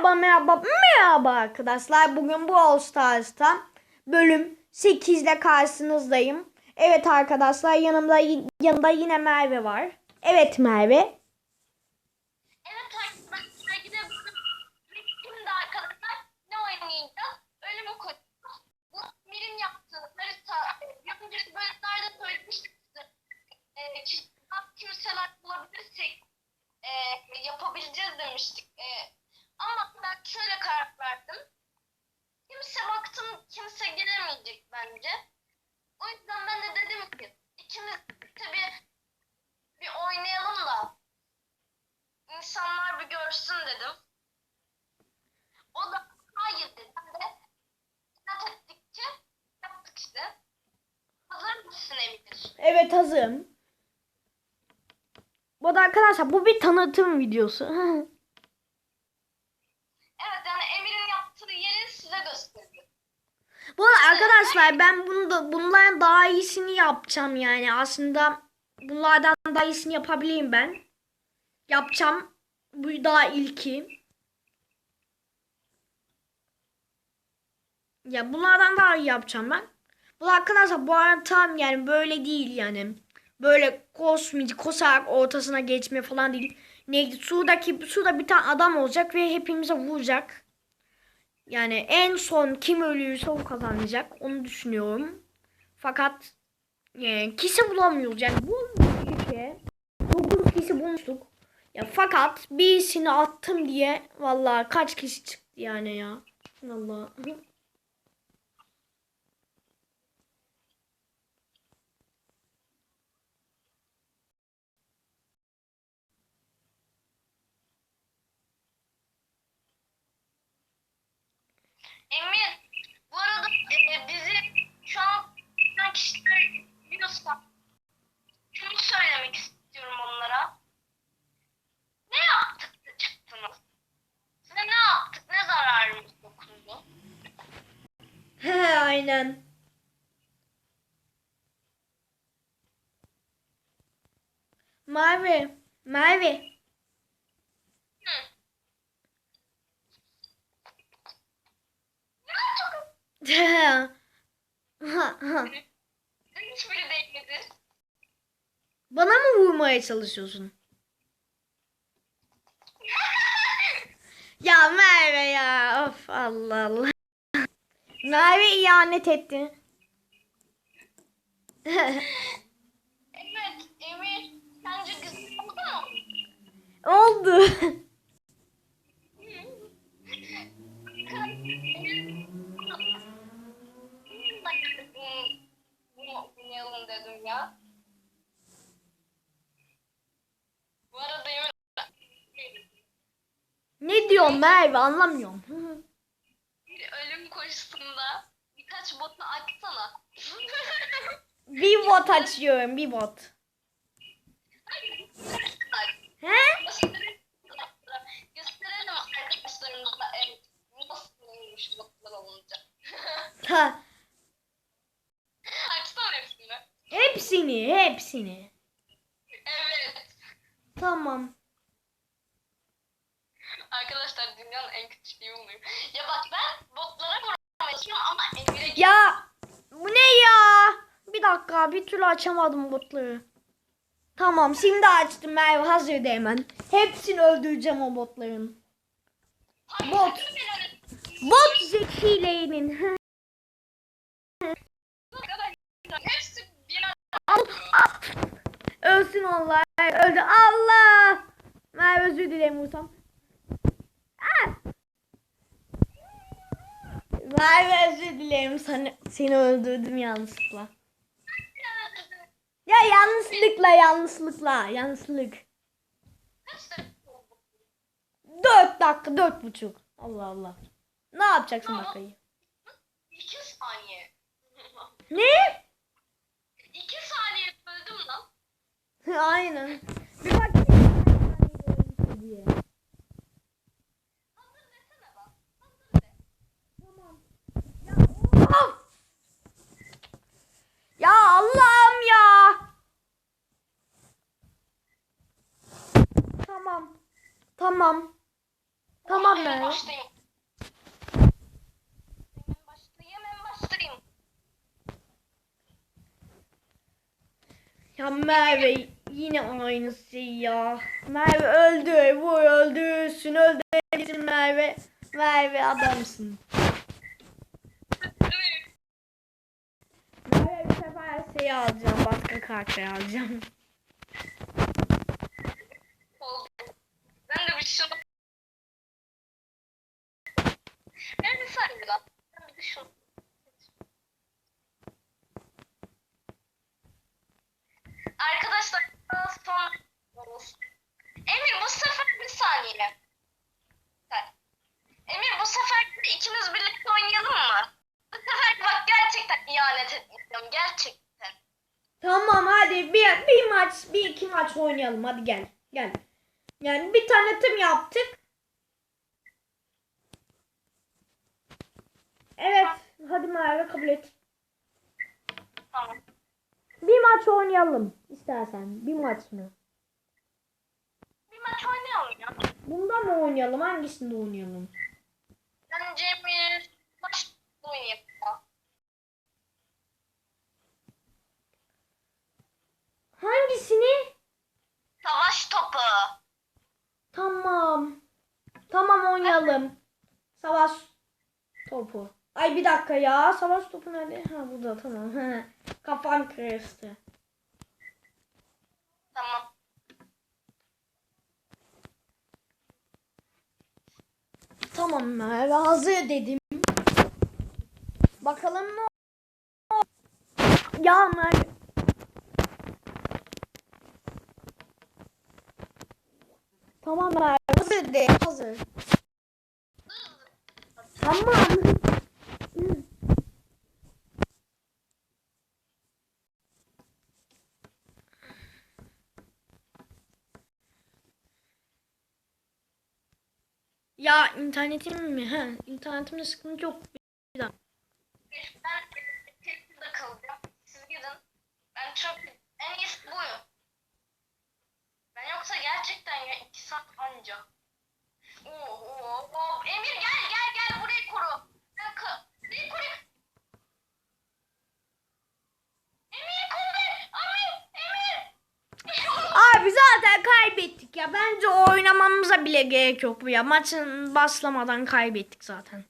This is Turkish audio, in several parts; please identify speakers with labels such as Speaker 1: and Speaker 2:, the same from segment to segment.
Speaker 1: Merhaba merhaba merhaba arkadaşlar. Bugün bu All Stars'ta bölüm 8 ile karşınızdayım. Evet arkadaşlar yanımda yanımda yine Merve var. Evet Merve.
Speaker 2: Gelemeyecek bence. O yüzden ben de dedim ki ikimiz tabii bir oynayalım da insanlar bir görsün dedim. O da hayır dedi. Ben de inat ettikçe yaptık işte. Hazır mısın Emir?
Speaker 1: Evet hazırım. Bu arada arkadaşlar bu bir tanıtım videosu. Bu arada arkadaşlar ben bunu da bunların daha iyisini yapacağım yani. Aslında bunlardan daha iyisini yapabilirim ben. Yapacağım. Bu daha ilki. Ya bunlardan daha iyi yapacağım ben. Bu arkadaşlar bu arada tam yani böyle değil yani. Böyle kosmik kosarak ortasına geçme falan değil. Neydi? Sudaki suda bir tane adam olacak ve hepimize vuracak. Yani en son kim ölüyse o kazanacak. Onu düşünüyorum. Fakat yani kişi bulamıyoruz. Yani bu kişi 9 kişi bulmuştuk. Ya fakat birisini attım diye vallahi kaç kişi çıktı yani ya. Vallahi.
Speaker 2: Emir bu arada e, bizi şu an izleyen kişiler biliyorsa şunu söylemek istiyorum onlara. Ne yaptık da çıktınız? Size ne yaptık? Ne zararımız dokundu?
Speaker 1: He aynen. Ha, ha.
Speaker 2: hiçbiri değmedi.
Speaker 1: Bana mı vurmaya çalışıyorsun? Ya Merve ya. Of Allah Allah. Merve ihanet etti.
Speaker 2: Evet Emir sence güzel oldu mu?
Speaker 1: Oldu.
Speaker 2: Bunu oynayalım dedim ya. Bu arada Emir
Speaker 1: ne diyorsun Merve anlamıyorum.
Speaker 2: birkaç botu açsana.
Speaker 1: bir bot açıyorum bir bot. He?
Speaker 2: Gösterelim arkadaşlarımıza evet, nasıl olmuş botlar olunca.
Speaker 1: Ha.
Speaker 2: Açsana hepsini.
Speaker 1: Hepsini hepsini.
Speaker 2: Evet.
Speaker 1: Tamam.
Speaker 2: Arkadaşlar dünyanın en kötü şeyi. Ya bak ben botlara vurmaya çalışıyorum ama Emir'e
Speaker 1: Ya bu ne ya? Bir dakika bir türlü açamadım botları. Tamam şimdi açtım Merve hazır de hemen. Hepsini öldüreceğim o botların. Bot. Bot al. Ölsün onlar. Öldü. Allah. Merve özür dilerim Musam. Ah. Merve özür dilerim. Seni, seni öldürdüm yanlışlıkla. Ya yanlışlıkla yanlışlıkla yanlışlık. Dört dakika dört buçuk. Allah Allah. Ne yapacaksın dakikayı?
Speaker 2: İki saniye.
Speaker 1: Ne?
Speaker 2: İki saniye öldüm lan.
Speaker 1: Aynen. Bir bak. diye. Ya, of! ya Allah'ım ya. Tamam. Tamam. Tamam
Speaker 2: Hemen başlayayım. Hemen başlayayım, hemen başlayayım.
Speaker 1: Ya Merve yine aynısı ya. Merve öldü. Bu öldürsün. Öldürsün Merve. Merve adamsın. Merve bu sefer şeyi alacağım. Başka kartı alacağım.
Speaker 2: Oldu. Ben de bir şunu... Ben bir saniye lan. Ben bir de şunu... Arkadaşlar daha sonra... Emir bu sefer bir saniye. Emir bu sefer ikimiz birlikte oynayalım mı? Bu sefer bak gerçekten ihanet etmeyeceğim. Gerçekten.
Speaker 1: Tamam hadi bir, bir maç bir iki maç oynayalım hadi gel gel. Yani bir tanıtım yaptık. Evet hadi Merve kabul et.
Speaker 2: Tamam.
Speaker 1: Bir maç oynayalım istersen. Bir maç mı?
Speaker 2: Bir maç oynayalım ya.
Speaker 1: Bunda mı oynayalım? Hangisinde oynayalım?
Speaker 2: Bence bir maç oynayalım. ya.
Speaker 1: Hangisini?
Speaker 2: Savaş topu.
Speaker 1: Tamam. Tamam oynayalım. Savaş topu. Ay bir dakika ya. Savaş topu nerede? Ha burada tamam. Kafam karıştı.
Speaker 2: Tamam.
Speaker 1: Tamam Merve hazır dedim. Bakalım ne Ya Merve. Tamam Merve hazır de hazır. Tamam. Ya internetim mi? Ha, internetimde sıkıntı yok. Bir dakika.
Speaker 2: Ben tek burada kalacağım. Siz gidin. Ben çok en iyisi buyum. Ben yoksa gerçekten ya iki saat anca. Oo, oo, oo. Emir gel gel gel burayı koru. Burayı koru. Emir koru. Emir. Emir.
Speaker 1: Abi zaten kaybettik ya. Bence oynamamıza bile gerek yok bu ya. Maçın başlamadan kaybettik zaten.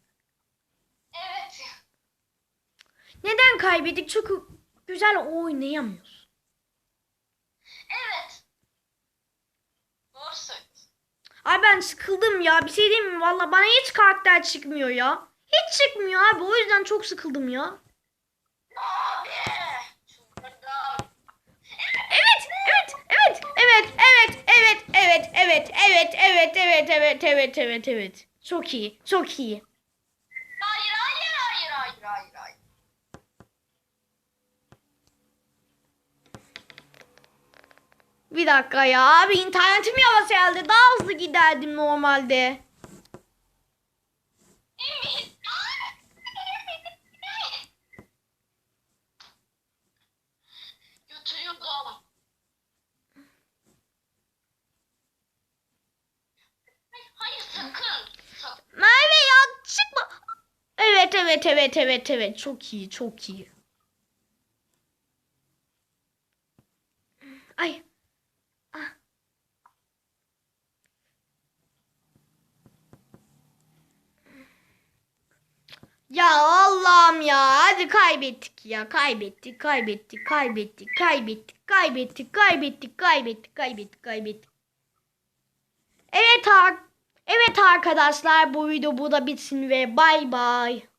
Speaker 2: evet.
Speaker 1: Neden kaybettik? Çünkü güzel oynayamıyoruz.
Speaker 2: Evet.
Speaker 1: Abi ben sıkıldım ya. Bir şey diyeyim mi? Valla bana hiç karakter çıkmıyor ya. Hiç çıkmıyor abi. O yüzden çok sıkıldım ya.
Speaker 2: Abi.
Speaker 1: Evet, evet, evet, evet, evet, evet, evet, evet, evet, evet, evet, evet, evet, evet, evet. Çok iyi, çok iyi.
Speaker 2: Hayır hayır hayır hayır hayır hayır.
Speaker 1: Bir dakika ya abi internetim yavaş geldi. Daha giderdim normalde. Evet evet evet evet evet çok iyi çok iyi. Ya Allah'ım ya hadi kaybettik ya kaybettik kaybettik kaybettik kaybettik kaybettik kaybettik kaybettik kaybettik kaybettik. Evet Evet arkadaşlar bu video burada bitsin ve bay bay.